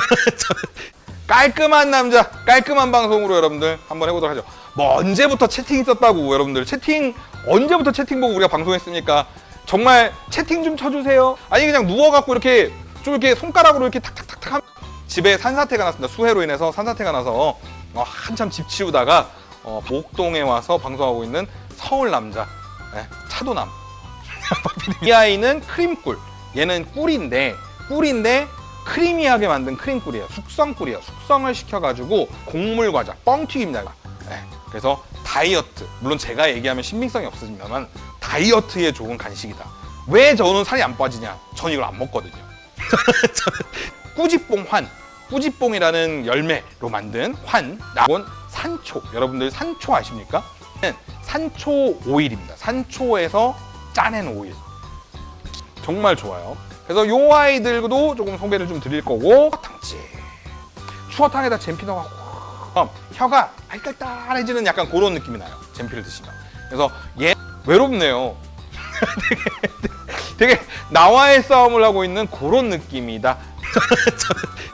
깔끔한 남자, 깔끔한 방송으로 여러분들 한번 해보도록 하죠. 뭐 언제부터 채팅 있었다고 여러분들 채팅 언제부터 채팅 보고 우리가 방송했습니까? 정말 채팅 좀 쳐주세요. 아니 그냥 누워갖고 이렇게 좀 이렇게 손가락으로 이렇게 탁탁탁탁 하면 집에 산사태가 났습니다. 수해로 인해서 산사태가 나서 어, 한참 집 치우다가 어, 목동에 와서 방송하고 있는 서울 남자 네, 차도남 이 아이는 크림꿀 얘는 꿀인데 꿀인데 크리미하게 만든 크림꿀이에요. 숙성꿀이에요. 숙성을 시켜가지고 곡물 과자 뻥튀기입니다 네, 그래서 다이어트. 물론 제가 얘기하면 신빙성이 없으지만 다이어트에 좋은 간식이다. 왜 저는 살이 안 빠지냐? 전 이걸 안 먹거든요. 꾸지뽕 환. 꾸지뽕이라는 열매로 만든 환. 이건 산초. 여러분들 산초 아십니까? 산초 오일입니다. 산초에서 짜낸 오일. 정말 좋아요 그래서 요 아이들도 조금 소개를 좀 드릴 거고 탕지 추어탕에다 잼피 넣어갖고 혀가 알딸딸해지는 약간 그런 느낌이 나요 잼피를 드시면. 그래서 얘 외롭네요. 되게, 되게 나와의 싸움을 하고 있는 그런 느낌이다